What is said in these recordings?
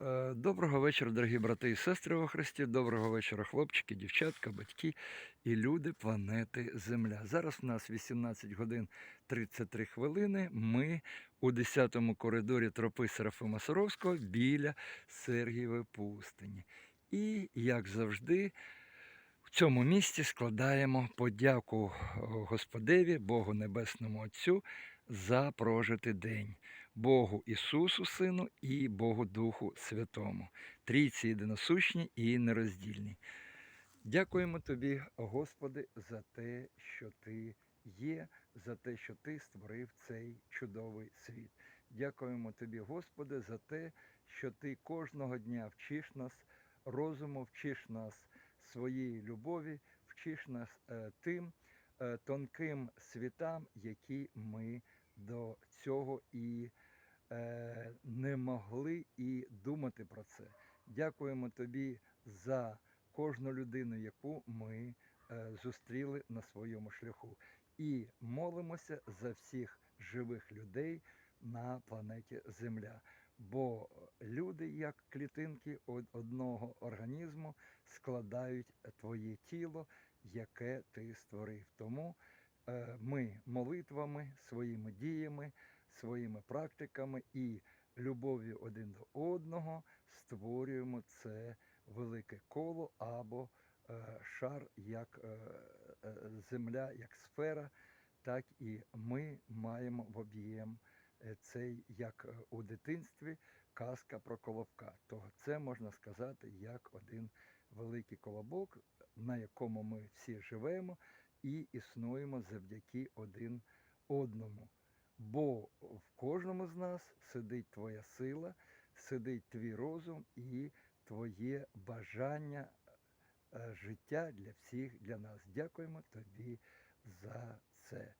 Е, Доброго вечора, дорогі брати і сестри во Христі. Доброго вечора, хлопчики, дівчатка, батьки і люди планети Земля. Зараз у нас 18 годин 33 хвилини. Ми у 10-му коридорі тропи Серафима Саровського біля Сергієвої пустині. І, як завжди, в цьому місці складаємо подяку е, Господеві, Богу Небесному Отцю за прожитий день. Богу Ісусу Сину і Богу Духу Святому, трійці єдиносущні і нероздільні. Дякуємо Тобі, Господи, за те, що Ти є, за те, що Ти створив цей чудовий світ. Дякуємо Тобі, Господи, за те, що Ти кожного дня вчиш нас розуму, вчиш нас своєї любові, вчиш нас е, тим е, тонким світам, які ми до цього і е, не могли і думати про це. Дякуємо тобі за кожну людину, яку ми е, зустріли на своєму шляху. І молимося за всіх живих людей на планеті Земля. Бо люди, як клітинки одного організму, складають твоє тіло, яке ти створив. Тому ми молитвами, своїми діями, своїми практиками і любов'ю один до одного створюємо це велике коло або е, шар, як е, е, земля, як сфера, так і ми маємо в об'єм е, цей, як е, у дитинстві, казка про колобка. То це можна сказати як один великий колобок, на якому ми всі живемо і існуємо завдяки один одному. Бо в кожному з нас сидить твоя сила, сидить твій розум і твоє бажання е, життя для всіх, для нас. Дякуємо тобі за це.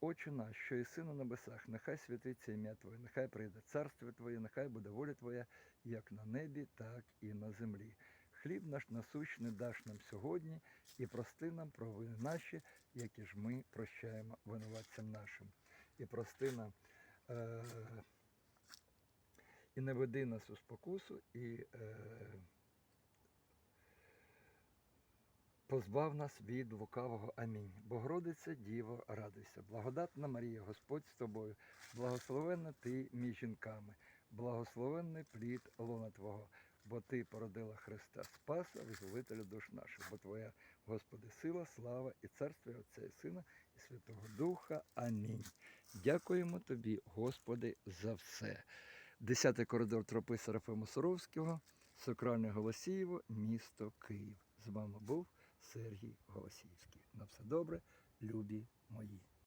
Отче наш, що єси на небесах, нехай святиться ім'я Твоє, нехай прийде царство Твоє, нехай буде воля Твоя, як на небі, так і на землі. Хліб наш насущний даш нам сьогодні і прости нам провини наші, які ж ми прощаємо винуватцям нашим. І прости нам, е- і не веди нас у спокусу, і е- позбав нас від лукавого. Амінь. Богородиця, Діво, радуйся. Благодатна Марія, Господь з тобою, благословенна ти між жінками, благословенний плід лона Твого, бо Ти породила Христа Спаса, визволителя душ наших, бо Твоя, Господи, сила, слава і царство Отця і Сина і Святого Духа. Амінь. Дякуємо Тобі, Господи, за все. Десятий коридор тропи Серафима Суровського, Сокральне Голосіїво, місто Київ. З вами був Сергій Голосіївський. На все добре, любі мої.